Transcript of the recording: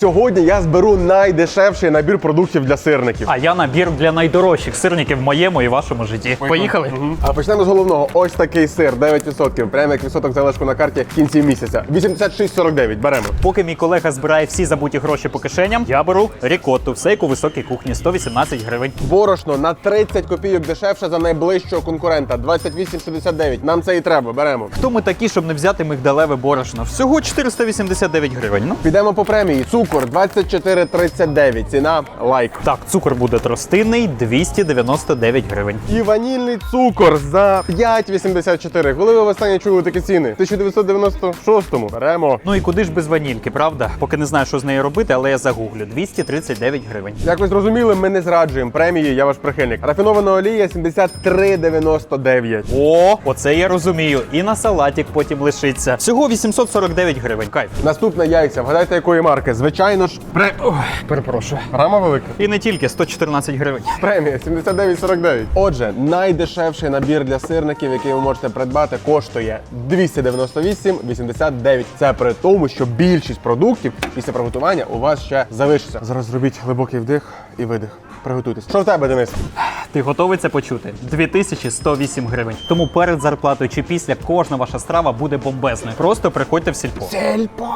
Сьогодні я зберу найдешевший набір продуктів для сирників. А я набір для найдорожчих сирників в моєму і вашому житті. Поїхали. А почнемо з головного. Ось такий сир, 9%. Прямо як відсоток залишку на карті в кінці місяця. 86,49. Беремо. Поки мій колега збирає всі забуті гроші по кишеням, я беру рікотту в сейку високій кухні 118 гривень. Борошно на 30 копійок дешевше за найближчого конкурента. 28,69. Нам це і треба. Беремо. Хто ми такі, щоб не взяти мигдалеве борошно? Всього 489 гривень. Ну Підемо по премії. Цукор 24,39. Ціна лайк. так, цукор буде тростинний 299 гривень. І ванільний цукор за 5,84. Коли ви востаннє чули такі ціни? 1996-му. Беремо. Ну і куди ж без ванільки, правда? Поки не знаю, що з нею робити, але я загуглю 239 гривень. Як ви зрозуміли, ми не зраджуємо премії, я ваш прихильник. Рафінована олія 73,99. О, оце я розумію. І на салатик потім лишиться. Всього 849 гривень. Кайф. Наступна яйця. Вгадайте, якої марки? Звичайно ж, пре... Ой, Перепрошую. грама велика. І не тільки 114 гривень. Премія 79,49. Отже, найдешевший набір для сирників, який ви можете придбати, коштує 298,89. Це при тому, що більшість продуктів після приготування у вас ще залишиться. Зараз зробіть глибокий вдих і видих. Приготуйтесь. Що в тебе, Денис? Ти готовий це почути? 2108 гривень. Тому перед зарплатою чи після кожна ваша страва буде бомбезною. Просто приходьте в сільпо. Сельпо!